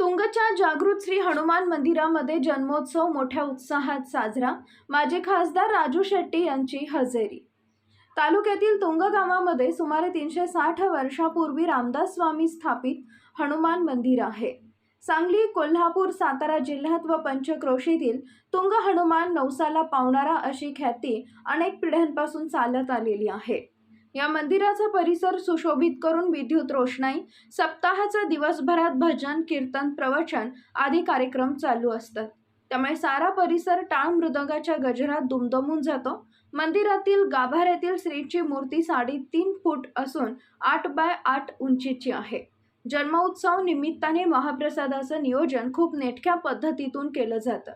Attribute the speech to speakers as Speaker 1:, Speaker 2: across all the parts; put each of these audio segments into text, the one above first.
Speaker 1: तुंगच्या जागृत श्री हनुमान मंदिरामध्ये जन्मोत्सव मोठ्या उत्साहात साजरा. माजी खासदार राजू शेट्टी यांची हजेरी. तालुक्यातील तुंग गावामध्ये सुमारे तीनशे साठ वर्षापूर्वी रामदास स्वामी स्थापित हनुमान मंदिर आहे. सांगली कोल्हापूर सातारा जिल्ह्यात व पंचक्रोशीतील तुंग हनुमान नवसाला पावणारा अशी ख्याती अनेक पिढ्यांपासून चालत आलेली आहे. या मंदिराचा परिसर सुशोभित करून विद्युत रोषणाई सप्ताहाचा दिवसभरात भजन कीर्तन प्रवचन आदी कार्यक्रम चालू असतात. त्यामुळे सारा परिसर टाळ मृदंगाच्या गजरात दुमदमून जातो. मंदिरातील गाभाऱ्यातील श्रीची मूर्ती साडेतीन फूट असून आठ बाय आठ उंचीची आहे. जन्मोत्सव निमित्ताने महाप्रसादाचं नियोजन खूप नेटक्या पद्धतीतून केलं जातं.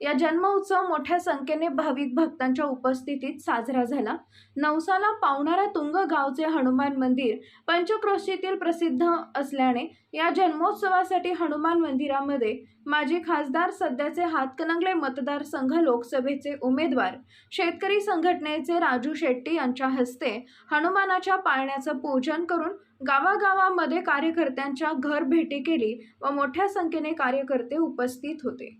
Speaker 1: या जन्मोत्सव मोठ्या संख्येने भाविक भक्तांच्या उपस्थितीत साजरा झाला. नवसाला पावणारा तुंग गावचे हनुमान मंदिर पंचक्रोशीतील प्रसिद्ध असल्याने या जन्मोत्सवासाठी हनुमान मंदिरामध्ये माजी खासदार सध्याचे हातकणंगले मतदारसंघ लोकसभेचे उमेदवार शेतकरी संघटनेचे राजू शेट्टी यांच्या हस्ते हनुमानाच्या पाळण्याचं पूजन करून गावागावामध्ये कार्यकर्त्यांच्या घर भेटी केली व मोठ्या संख्येने कार्यकर्ते उपस्थित होते.